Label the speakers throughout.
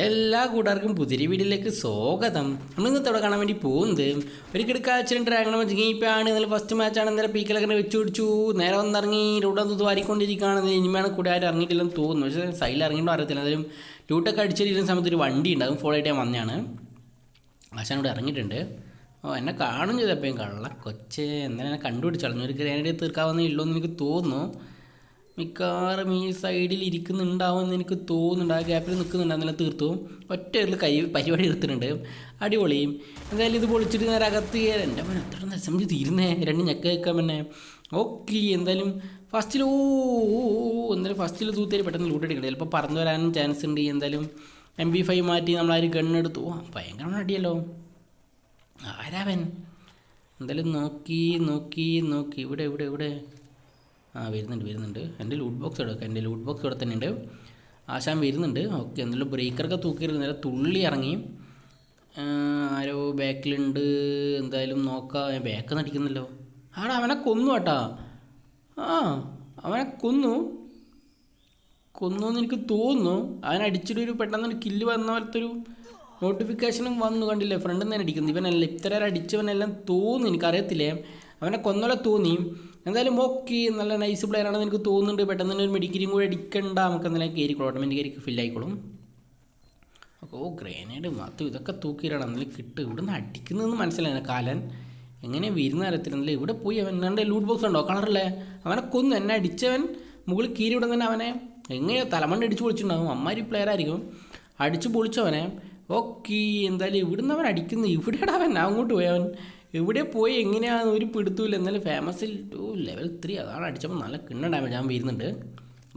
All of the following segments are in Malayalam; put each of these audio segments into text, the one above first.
Speaker 1: എല്ലാ കൂട്ടുകാർക്കും പുതിരി വീടിലേക്ക് സ്വാഗതം. നമ്മൾ ഇന്നത്തെ അവിടെ കാണാൻ വേണ്ടി പോകുന്നത് ഒരു കിടക്കാച്ചിന് ഡ്രാഗൺ മജിങ്ങിപ്പാണ് ഇന്നലെ ഫസ്റ്റ് മാച്ചാണ് ഇന്നലെ പീക്കലൊക്കെ വെച്ച് പിടിച്ചു. നേരെ വന്നിറങ്ങി റൂട്ട് ഒന്ന് വാരിക്കൊണ്ടിരിക്കുകയാണ്. ഇനിമയാണ് കൂടെ ആരും ഇറങ്ങിയിട്ടില്ലെന്ന് തോന്നുന്നു. പക്ഷേ സൈഡിൽ ഇറങ്ങിയിട്ടും അറിയത്തില്ല. എന്തായാലും ലൂട്ടൊക്കെ അടിച്ചിരിക്കുന്ന സമയത്ത് ഒരു വണ്ടി ഉണ്ട്. അതും ഫോളോ ആയിട്ട് ഞാൻ വന്നതാണ്. ആശാൻ ഇവിടെ ഇറങ്ങിയിട്ടുണ്ട്. ഓ എന്നെ കാണും ചെയ്തപ്പോഴും കള്ള കൊച്ചേ എന്തായാലും എന്നെ കണ്ടുപിടിച്ചളഞ്ഞു ഒരു ഗ്രേനേഡ് തീർക്കാവുന്നേ ഉള്ളൂ എന്ന് എനിക്ക് തോന്നുന്നു. മിക്കവാറും ഈ സൈഡിൽ ഇരിക്കുന്നുണ്ടാവുമെന്ന് എനിക്ക് തോന്നുന്നുണ്ട്. ആ ഗ്യാപ്പിൽ നിൽക്കുന്നുണ്ട്. അങ്ങനെ തീർത്തു ഒറ്റ ഒരു കൈ പരിപാടി എടുത്തിട്ടുണ്ട്. അടിപൊളിയും. എന്തായാലും ഇത് പൊളിച്ചിട്ട് നേരെ അകത്ത് എന്റെ മോനെ എത്ര അസംബ്ലി തീരുന്നേ? രണ്ട് ഞെക്ക വെക്കാൻ പിന്നെ. ഓക്കെ എന്തായാലും ഫസ്റ്റിൽ ഓ എന്തായാലും ഫസ്റ്റിൽ തൂത്തേരി പെട്ടെന്ന് ലൂട്ടെടുക്കണം ചിലപ്പോൾ പറന്നു വരാനും ചാൻസ് ഉണ്ട്. എന്തായാലും എം ബി ഫൈവ് മാറ്റി നമ്മളാരും ഗണ്ണെടുത്തു ഓ ഭയങ്കര അടിയല്ലോ. ആരാവൻ എന്തായാലും നോക്കി നോക്കി നോക്കി. ഇവിടെ ഇവിടെ ഇവിടെ. ആ വരുന്നുണ്ട് വരുന്നുണ്ട്. എന്റെ ലൂട്ട് ബോക്സ് എടുക്കാം എന്റെ ലൂട്ട് ബോക്സ് ഇവിടെ തന്നെ ഉണ്ട്. ആശാൻ വരുന്നുണ്ട്. ഓക്കെ എന്തെങ്കിലും ബ്രേക്കറൊക്കെ തൂക്കിയിരുന്നു നേരെ തുള്ളി ഇറങ്ങി. ആരോ ബാക്കിലുണ്ട് എന്തായാലും നോക്കാം. ബാക്ക് നടിക്കുന്നല്ലോ ആടാ അവനെ കൊന്നു കേട്ടാ. ആ അവനെ കൊന്നു. കൊന്നു എന്ന് എനിക്ക് തോന്നുന്നു. ഒരു പെട്ടെന്ന് ഒരു കില്ല് വന്ന പോലത്തെ ഒരു നോട്ടിഫിക്കേഷനും വന്നു കണ്ടില്ലേ? ഫ്രണ്ടിൽ നിന്ന് തന്നെ അടിക്കുന്നു. ഇവനല്ല ഇത്ര അടിച്ചവനെല്ലാം തോന്നുന്നു. എനിക്കറിയത്തില്ലേ? അവനെ കൊന്നോലെ തോന്നി. എന്തായാലും ഓക്കെ നല്ല നൈസ് പ്ലെയർ ആണെന്ന് എനിക്ക് തോന്നുന്നുണ്ട്. പെട്ടെന്ന് തന്നെ ഒരു മെഡിക്കലും കൂടി അടിക്കണ്ട. നമുക്ക് എന്തെങ്കിലും കയറിക്കോളും ഓട്ടോമാറ്റിക് ഫിൽ ആയിക്കോളും. ഓ ഗ്രേനേഡ് മത്തും ഇതൊക്കെ തൂക്കിയിട്ടാണ് എന്നാലും കിട്ടും. ഇവിടുന്ന് അടിക്കുന്നതെന്ന് മനസ്സിലായി കാലൻ എങ്ങനെ വരുന്ന അറിയത്തില്ല ഇവിടെ പോയി അവൻ എന്റെ ലൂട്ട് ബോക്സ് ഉണ്ടോ? കളറല്ലേ അവനെ കൊന്നു. എന്നെ അടിച്ചവൻ മുകളിൽ കീരി ഇവിടെ തന്നെ അവനെ. എങ്ങനെയോ തലമണ്ട അടിച്ച് പൊളിച്ചിട്ടുണ്ടാകും അമ്മാരി പ്ലെയർ ആയിരിക്കും. അടിച്ച് പൊളിച്ചവനെ. ഓക്കെ എന്തായാലും ഇവിടുന്ന് അവൻ അടിക്കുന്നു. ഇവിടെയാണ് അവൻ. അങ്ങോട്ട് പോയവൻ എവിടെ പോയി എങ്ങനെയാണ്? ഒരു പിടുത്തൂല്ല എന്നാലും ഫേമസിൽ ടു ലെവൽ ത്രീ അതാണ് അടിച്ചപ്പോൾ നല്ല കിണ്ണ ഡാമേജ് ഞാൻ വരുന്നുണ്ട്.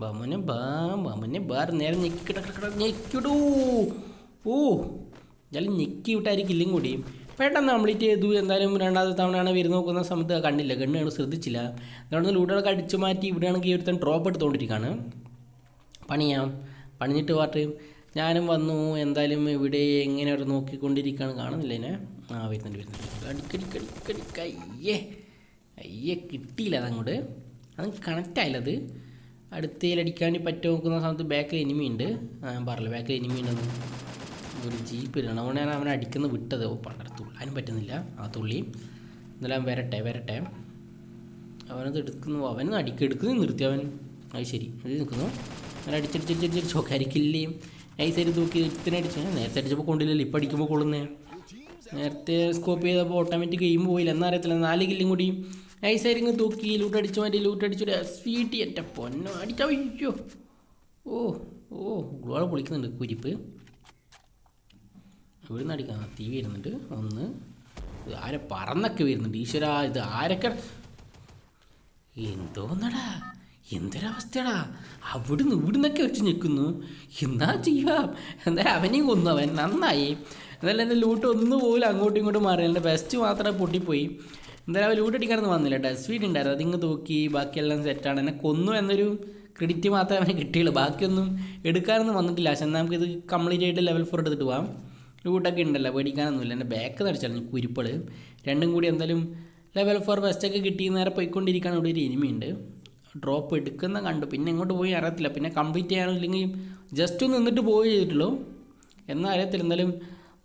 Speaker 1: ബമനെ ബാ ബമനെ ബാർ നേരെ ഞെക്കിട്ട ഞെക്കിടൂ ഓ എന്തായാലും ഞെക്കി വിട്ടായിരിക്കും ഇല്ലും കൂടി. പെട്ടെന്ന് കംപ്ലീറ്റ് ചെയ്തു. എന്തായാലും രണ്ടാമത്തെ തവണയാണ് വരുന്ന നോക്കുന്ന സമയത്ത് കണ്ടില്ല. ഗണ്ണാണ് ശ്രദ്ധിച്ചില്ല. അതുകൊണ്ട് ലൂട്ടുകളൊക്കെ അടിച്ചു മാറ്റി ഇവിടെയാണെങ്കിൽ ഒരുത്തൻ ഡ്രോപ്പ് എടുത്തുകൊണ്ടിരിക്കുകയാണ് പണിയാം. പണിഞ്ഞിട്ട് പാട്ട് ഞാനും വന്നു. എന്തായാലും ഇവിടെ എങ്ങനെ നോക്കിക്കൊണ്ടിരിക്കുകയാണ് കാണുന്നില്ല എന്നെ? ആ വരുന്നുണ്ട് വരുന്നുണ്ട് അടിക്കടിക്കടിക്കടിക്ക അയ്യേ അയ്യേ കിട്ടിയില്ല അതങ്ങോട്ട്. അത് കണക്റ്റ് ആയില്ല അത്. അടുത്തേലടിക്കാൻ പറ്റി നോക്കുന്ന സമയത്ത് ബാക്കിൽ എനിമി ഉണ്ട്. ഞാൻ പറഞ്ഞില്ല ബാക്കിൽ എനിമി ഉണ്ടെന്ന്. ഒരു ജീപ്പ് ഇടണം അതുകൊണ്ട് ഞാൻ അവനെ അടിക്കുന്ന വിട്ടത്. ഓ പണ്ടര തുള്ളാനും പറ്റുന്നില്ല. ആ തുള്ളി. എന്നാലും അവൻ വരട്ടെ വരട്ടെ. അവനത് എടുക്കുന്നു. അവൻ അടിക്കെടുക്കുന്നു നിർത്തി അവൻ. അത് ശരി. അത് നിൽക്കുന്നു. അങ്ങനെ അടിച്ചടിച്ചടിച്ചടിച്ച് ചോക്കരിക്കില്ലേയും നൈസായിട്ട് തൂക്കി ഇത്തിനടിച്ച് നേരത്തെ അടിച്ചപ്പോൾ കൊണ്ടില്ലല്ലോ. ഇപ്പം അടിക്കുമ്പോൾ കൊള്ളുന്നേ. നേരത്തെ സ്കോപ്പ് ചെയ്തപ്പോൾ ഓട്ടോമാറ്റിക് ഗെയിം പോയില്ല. എന്നറിയത്തില്ല നാല് കില്ലും കൂടി ഇങ്ങ് തൂക്കി. ലൂട്ട് അടിച്ച് മാറ്റി ലൂട്ട് അടിച്ചൊരു സ്വീറ്റ് എന്റെ പൊന്നോ അടിച്ചാൽ അയ്യോ ഓ ഓ ഗ്ലോളെ പൊളിക്കുന്നുണ്ട്. കുരിപ്പ്. ഇവിടുന്ന് അടിക്കാം. തീ വരുന്നുണ്ട്. ഒന്ന്. ആരെ പറന്നൊക്കെ വരുന്നുണ്ട്. ഈശ്വര ഇത് ആരൊക്കെ? എന്തോന്നടാ? എന്തൊരവസ്ഥയാടാ? അവിടുന്ന് ഇവിടുന്നൊക്കെ വെച്ച് നിൽക്കുന്നു. എന്നാ ചെയ്യാം? എന്തായാലും അവനെയും കൊന്നു. അവൻ നന്നായി. എന്തായാലും എന്റെ ലൂട്ട് ഒന്നും പോലും അങ്ങോട്ടും ഇങ്ങോട്ടും മാറി. എന്റെ ബെസ്റ്റ് മാത്രമേ പൊട്ടിപ്പോയി. എന്തായാലും അവൻ ലൂട്ട് അടിക്കാനൊന്നും വന്നില്ല കേട്ടോ. സ്വീറ്റ് ഉണ്ടായിരുന്നു. അതിങ്ങ് തൂക്കി ബാക്കിയെല്ലാം സെറ്റാണ് എന്നെ കൊന്നു എന്നൊരു ക്രെഡിറ്റ് മാത്രമേ അവന് കിട്ടിയുള്ളൂ. ബാക്കിയൊന്നും എടുക്കാനൊന്നും വന്നിട്ടില്ല. പക്ഷെ എന്നാൽ നമുക്കിത് കംപ്ലീറ്റ് ആയിട്ട് ലെവൽ ഫോർ എടുത്തിട്ട് പോവാം. ലൂട്ടൊക്കെ ഉണ്ടല്ലോ. പേടിക്കാനൊന്നുമില്ല. എന്റെ ബാക്ക് നടിച്ചായിരുന്നു കുരുപ്പൾ. രണ്ടും കൂടി എന്തായാലും ലെവൽ ഫോർ ബെസ്റ്റൊക്കെ കിട്ടി നേരെ പോയിക്കൊണ്ടിരിക്കുകയാണ് ഇവിടെ ഒരു എനിമിയുണ്ട് ഡ്രോപ്പ് എടുക്കുന്ന കണ്ടു. പിന്നെ എങ്ങോട്ട് പോയി അറിയത്തില്ല. പിന്നെ കംപ്ലീറ്റ് ചെയ്യാനോ ഇല്ലെങ്കിൽ ജസ്റ്റ് ഒന്ന് നിന്നിട്ട് പോയി ചെയ്തിട്ടുള്ളൂ. എന്നാൽ അറിയത്തില്ല. എന്തായാലും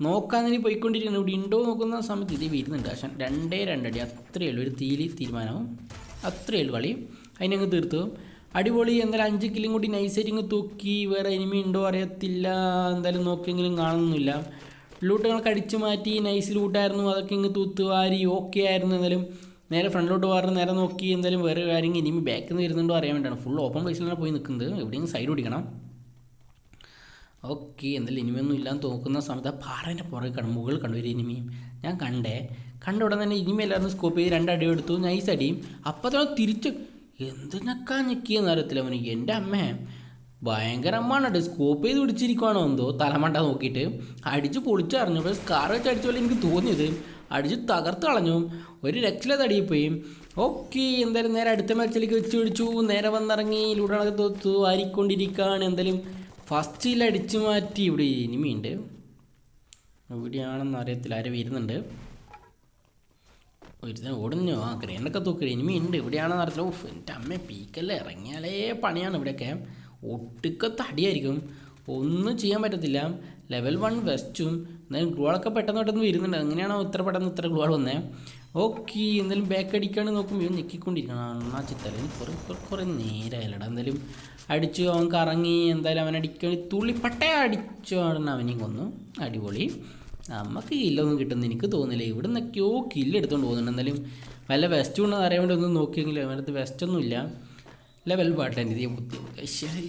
Speaker 1: നോക്കാൻ ഇനി പോയിക്കൊണ്ടിരിക്കുന്നു. ഇവിടെ ഉണ്ടോ നോക്കുന്ന സമയത്ത് ഇത് വരുന്നുണ്ട്. പക്ഷേ രണ്ടേ രണ്ടടി. അത്രയേ ഉള്ളൂ. ഒരു തീലി തീരുമാനവും. അത്രയേ ഉള്ളൂ കളി. അതിനങ്ങ് തീർത്തു. അടിപൊളി. എന്തായാലും അഞ്ച് കിലും കൂടി നൈസരിങ് തൂക്കി വേറെ എനിമി ഉണ്ടോ അറിയത്തില്ല. എന്തായാലും നോക്കിയെങ്കിലും കാണുന്നില്ല. ലൂട്ടുകൾ അടിച്ചു മാറ്റി നൈസ് ലൂട്ടായിരുന്നു അതൊക്കെ ഇങ്ങ് തൂത്തുവാരി ഓക്കെ ആയിരുന്നു. എന്തായാലും നേരെ ഫ്രണ്ടിലോട്ട് പോകാറ് നേരെ നോക്കി എന്തായാലും വേറെ കാര്യം ഇനിമി ബാക്കിൽ നിന്ന് വരുന്നുണ്ടോ അറിയാൻ വേണ്ടിയാണ്. ഫുൾ ഓപ്പൺ പ്ലേസിലാണ് പോയി നിൽക്കുന്നത് എവിടെയെങ്കിലും സൈഡ് ഓടിക്കണം ഓക്കെ എന്തായാലും ഇനിമയൊന്നും ഇല്ലാന്ന് തോക്കുന്ന സമയത്ത് ആ പാറേന്റെ പുറകെ കണ്ടു മുകളിൽ കണ്ടു ഒരു ഇനിമിയും ഞാൻ കണ്ടേ. കണ്ട ഉടനെ തന്നെ ഇനിമി എല്ലാവരും സ്കോപ്പ് ചെയ്ത് രണ്ടടി എടുത്തു. നൈസ് അടിയും അപ്പോൾ തന്നെ തിരിച്ച് എന്തിനൊക്കെ ഞെക്കിയെന്ന് അറിയത്തില്ല അവനിക്ക് എന്റെ അമ്മേ. ഭയങ്കര അമ്മാണ് സ്കോപ്പ് ചെയ്ത് പിടിച്ചിരിക്കുവാണോ എന്തോ തലമണ്ട നോക്കിയിട്ട്. അടിച്ച് പൊളിച്ചറിഞ്ഞു. പക്ഷേ സ്കാർ വെച്ച് അടിച്ച പോലെ എനിക്ക് തോന്നിയത്. അടിച്ച് തകർത്ത് കളഞ്ഞു. ഒരു രക്ഷല തടിയിപ്പോയും. ഓക്കെ എന്തായാലും നേരെ അടുത്ത മാച്ചിലേക്ക് വെച്ച് പിടിച്ചു. നേരെ വന്നിറങ്ങി ലൂടാണൊക്കെ തോത്തു ആരിക്കൊണ്ടിരിക്കുകയാണ് എന്തായാലും ഫസ്റ്റിൽ അടിച്ചു മാറ്റി ഇവിടെ ഇനിമിയുണ്ട് എവിടെയാണെന്ന് അറിയത്തില്ല. ആരും വരുന്നുണ്ട്? ഒരുത്തൻ ഓടുന്നു. ആ ഗ്രേനൊക്കെ തൂക്കി ഇനിമി ഉണ്ട് ഇവിടെയാണെന്ന് അറിയത്തില്ല. ഓഫ് എന്റെ അമ്മ പീക്കല്ലേ? ഇറങ്ങിയാലേ പണിയാണ് ഇവിടെയൊക്കെ. ഒട്ടുക്കത്തെ അടിയായിരിക്കും ഒന്നും ചെയ്യാൻ പറ്റത്തില്ല. ലെവൽ വൺ വെസ്റ്റും എന്നാലും ഗ്ലോളൊക്കെ പെട്ടെന്ന് പെട്ടെന്ന് വരുന്നുണ്ട്. അങ്ങനെയാണോ ഇത്ര പെട്ടെന്ന് ഇത്ര ഗ്ലോൾ വന്നേ. ഓക്കെ എന്തായാലും ബാക്ക് അടിക്കാണ്ട് നോക്കുമ്പോൾ ഇവൻ ഞെക്കിക്കൊണ്ടിരിക്കണം അണ്ണാ ചിത്തല കുറേ കുറേ നേരമായില്ലടാ എന്തായാലും അടിച്ചു അവൻ കറങ്ങി എന്തായാലും അവൻ അടിക്കണി തുള്ളിപ്പട്ട അടിച്ചു അവനെ കൊന്നു. അടിപൊളി. നമുക്ക് കില്ലൊന്നും കിട്ടുമെന്ന് എനിക്ക് തോന്നില്ല ഇവിടെ നിന്നൊക്കെയോ കില്ല് എടുത്തുകൊണ്ട് പോകുന്നുണ്ട്. എന്തായാലും വല്ല വെസ്റ്റ് ഉണ്ടെന്ന് അറിയാൻ വേണ്ടി ഒന്ന് നോക്കിയെങ്കിലും അവന്റെ അടുത്ത് വെസ്റ്റ് ഒന്നുമില്ല. ലെവൽ പാട്ടാണ് ഇത് ബുദ്ധി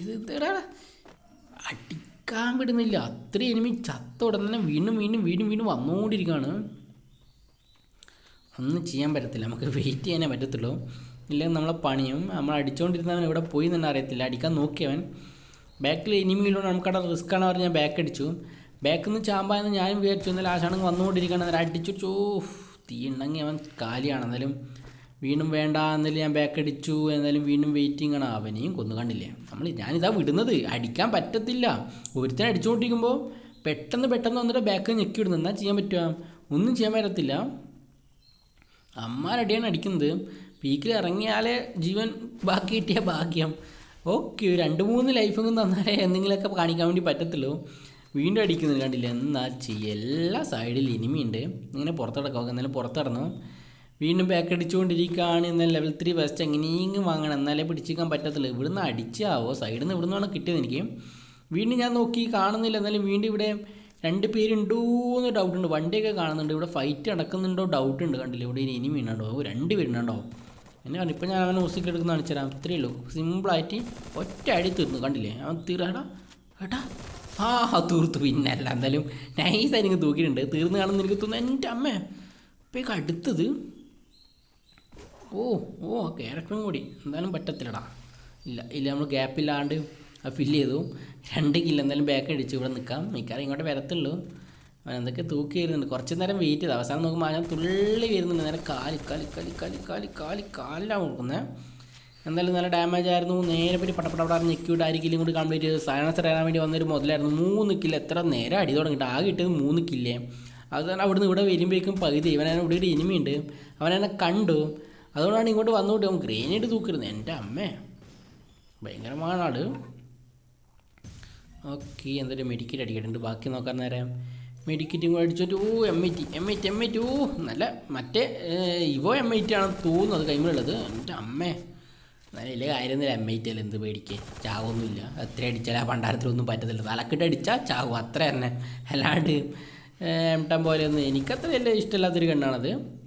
Speaker 1: ഇത് ഇതെടാ അടിക്കാൻ വിടുന്നില്ല അത്രയും എനിമി ചത്ത ഉടനെ തന്നെ വീണ്ടും വീണ്ടും വീണ്ടും വീണ്ടും വന്നുകൊണ്ടിരിക്കുകയാണ് ഒന്നും ചെയ്യാൻ പറ്റത്തില്ല. നമുക്ക് വെയിറ്റ് ചെയ്യാനേ പറ്റത്തുള്ളൂ. ഇല്ലെങ്കിൽ നമ്മളെ പണിയും നമ്മൾ അടിച്ചുകൊണ്ടിരുന്നവൻ ഇവിടെ പോയി തന്നെ അറിയത്തില്ല. അടിക്കാൻ നോക്കിയവൻ. ബാക്കിൽ ഇനിമിയിലൂടെ നമുക്കവിടെ റിസ്ക് ആണ് പറഞ്ഞ് ഞാൻ ബാക്ക് അടിച്ചു. ബാക്കിൽ നിന്ന് ചാമ്പായെന്ന് ഞാനും വിചാരിച്ചു എന്നാൽ ആശാണെങ്കിൽ വന്നുകൊണ്ടിരിക്കുകയാണ്. അന്നേരം അടിച്ചു ചോ തീ ഉണ്ടെങ്കിൽ അവൻ കാലിയാണ്. എന്നാലും വീണ്ടും വേണ്ട എന്നാലും ഞാൻ ബാക്ക് അടിച്ചു. എന്നാലും വീണ്ടും വെയിറ്റിംഗ് ആണ്. അവനെയും കൊന്നു കണ്ടില്ല നമ്മൾ ഞാനിതാ വിടുന്നത്. അടിക്കാൻ പറ്റത്തില്ല. ഒരുത്തനെ അടിച്ചുകൊണ്ടിരിക്കുമ്പോൾ പെട്ടെന്ന് പെട്ടെന്ന് വന്നിട്ട് ബാക്ക് ഞെക്കി വിടുന്നു. എന്നാ ചെയ്യാൻ പറ്റുക? ഒന്നും ചെയ്യാൻ പറ്റത്തില്ല. അമ്മാരടിയാണ് അടിക്കുന്നത്. പീക്കിൽ ഇറങ്ങിയാലേ ജീവൻ ബാക്കി കിട്ടിയ ഭാഗ്യം. ഓക്കെ രണ്ട് മൂന്ന് ലൈഫെങ്കിലും തന്നാലേ എന്തെങ്കിലുമൊക്കെ കാണിക്കാൻ വേണ്ടി പറ്റത്തുള്ളൂ. വീണ്ടും അടിക്കുന്നത് കണ്ടില്ല? എന്നാ ചെയ്യ. എല്ലാ സൈഡിൽ ഇനിമിയുണ്ട്. ഇങ്ങനെ പുറത്തിടക്കാം എന്നാലും പുറത്തിടന്നു വീണ്ടും ബാക്ക് അടിച്ചുകൊണ്ടിരിക്കുകയാണ്. എന്നാൽ ലെവൽ ത്രീ വെസ്റ്റ് എങ്ങനെയെങ്കിലും വാങ്ങണം. എന്നാലേ പിടിച്ചിരിക്കാൻ പറ്റത്തുള്ളൂ. ഇവിടുന്ന് അടിച്ചാവോ? സൈഡിൽ നിന്ന് ഇവിടുന്ന് വേണം കിട്ടിയത് എനിക്ക്. വീണ്ടും ഞാൻ നോക്കി കാണുന്നില്ല. എന്നാലും വീണ്ടും ഇവിടെ രണ്ട് പേരുണ്ടോ എന്ന് ഡൗട്ട് ഉണ്ട്. വണ്ടിയൊക്കെ കാണുന്നുണ്ട്. ഇവിടെ ഫൈറ്റ് നടക്കുന്നുണ്ടോ? ഡൗട്ട് ഉണ്ട്. കണ്ടില്ല? ഇവിടെ ഇനി വീണുണ്ടോ? രണ്ട് പേരുണ്ടോ എന്നെ കണ്ടു. ഇപ്പം ഞാൻ അവനെ ഓസിക്ക് എടുക്കുന്ന കാണിച്ചു തരാം. ഇത്രയേ ഉള്ളൂ. സിമ്പിളായിട്ട് ഒറ്റ അടി തീർന്നു. കണ്ടില്ലേ? അവൻ തീർടാ ഏട്ടാ ആ തീർത്തു. പിന്നെ അല്ല എന്തായാലും നൈസായിട്ട് തൂക്കിയിട്ടുണ്ട്. തീർന്ന് കാണുന്ന എനിക്ക് തോന്നുന്നു എന്റെ അമ്മ. ഇപ്പം അടുത്തത് ഓ ഓ ക്യാരക്ടറും കൂടി. എന്തായാലും പറ്റത്തില്ലടാ. ഇല്ല ഇല്ല നമ്മൾ ഗ്യാപ്പില്ലാണ്ട് ഫില്ല് ചെയ്തു. രണ്ട് കില്ല എന്തായാലും ബാക്ക് അടിച്ച്. ഇവിടെ നിൽക്കാം മിക്കവാറും ഇങ്ങോട്ട് വരത്തുള്ളൂ. അവൻ എന്തൊക്കെ തൂക്കി വരുന്നുണ്ട് കുറച്ച് നേരം വെയിറ്റ് ചെയ്ത്. അവസാനം നോക്കുമ്പോൾ ഞാൻ തുള്ളി വരുന്നുണ്ട്. നേരെ കാലി കാലി കാലി കാലി കാലി കാലി കാലിലാണ് കൊടുക്കുന്നത് എന്തായാലും നല്ല ഡാമേജ് ആയിരുന്നു. നേരെ പറ്റി പട്ടപ്പടപട ഞെക്കിയിട്ട് കില്ലും കൂടി കംപ്ലീറ്റ് ചെയ്ത്. സയൻസ് ഇടാൻ വേണ്ടി വന്നൊരു മുതലായിരുന്നു. മൂന്ന് കില്ല് എത്ര നേരം അടി തുടങ്ങിയിട്ട്. ആകെ കിട്ടിയത് മൂന്ന് കില്ലേ അത് അവിടുന്ന് ഇവിടെ വരുമ്പോഴേക്കും പകുതി. ഇവനെ ഇവിടെ ഒരു ഇനിമിയുണ്ട് അവനെന്നെ കണ്ടു. അതുകൊണ്ടാണ് ഇങ്ങോട്ട് വന്നുകൊണ്ട് അവൻ ഗ്രേനേഡ് തൂക്കരുത്. എന്റെ അമ്മേ. ഭയങ്കരമാണ് ആൾ ഓക്കെ എന്തൊരു മെഡിക്കറ്റ് അടിക്കട്ടുണ്ട്. ബാക്കി നോക്കാൻ നേരം. മെഡിക്കറ്റും കൂടെ അടിച്ചിട്ട് O M I T M I T M I T O നല്ല മറ്റേ ഇവോ എം ഐ ടി ആണ് തോന്നുന്നത് കൈമുള്ളത് എന്റെ അമ്മേ. നല്ല കാര്യമൊന്നുമില്ല. എം ഐ ടി അല്ല എന്ത് പേടിക്കേ. ചാവൊന്നുമില്ല. എത്ര അടിച്ചാൽ ആ പണ്ടാരത്തിലൊന്നും പറ്റത്തില്ല. തലക്കിട്ട് അടിച്ചാൽ ചാവും. അത്ര തന്നെ. അല്ലാണ്ട് എം ടം പോലെയൊന്നും എനിക്കത്ര വലിയ ഇഷ്ടമില്ലാത്തൊരു കണ്ണാണത്.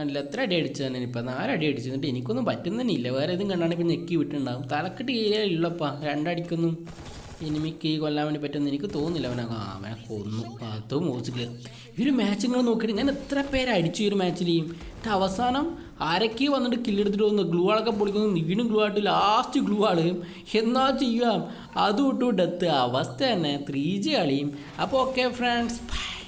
Speaker 1: അല്ല എത്ര അടി അടിച്ചു തന്നെ ഇപ്പം. നാലടി അടിച്ചു. എന്നിട്ട് എനിക്കൊന്നും പറ്റുന്നതന്നെ വേറെ ഏതും കണ്ടാണ് ഇപ്പം ഞെക്കി വിട്ടുണ്ടാവും തലക്കെട്ട് ഏരിയ ഉള്ളപ്പാ രണ്ടടിക്കൊന്നും എനിമിക്ക് കൊല്ലാൻ വേണ്ടി പറ്റുമെന്ന് എനിക്ക് തോന്നുന്നില്ല. അവനെ അവനെ കൊന്നു. അതും മോസിക്കൽ ഈ ഒരു മാച്ച് നിങ്ങൾ നോക്കിയിട്ട് ഞാൻ എത്ര പേര് അടിച്ചു ഈ ഒരു മാച്ചിൽ എന്നിട്ട് അവസാനം ആരൊക്കെ വന്നിട്ട് കില്ലെടുത്തിട്ട് വന്ന് ഗ്ലൂ ആളൊക്കെ പൊളിക്കുന്നു. വീണ്ടും ഗ്ലൂ ആയിട്ട് ലാസ്റ്റ് ഗ്ലൂ ആൾ. എന്നാ ചെയ്യാം? അതും ഇട്ടു ഡെത്ത് അവസ്ഥ തന്നെ. ത്രീ ജി കളിയും. അപ്പോൾ ഓക്കെ ഫ്രണ്ട്സ്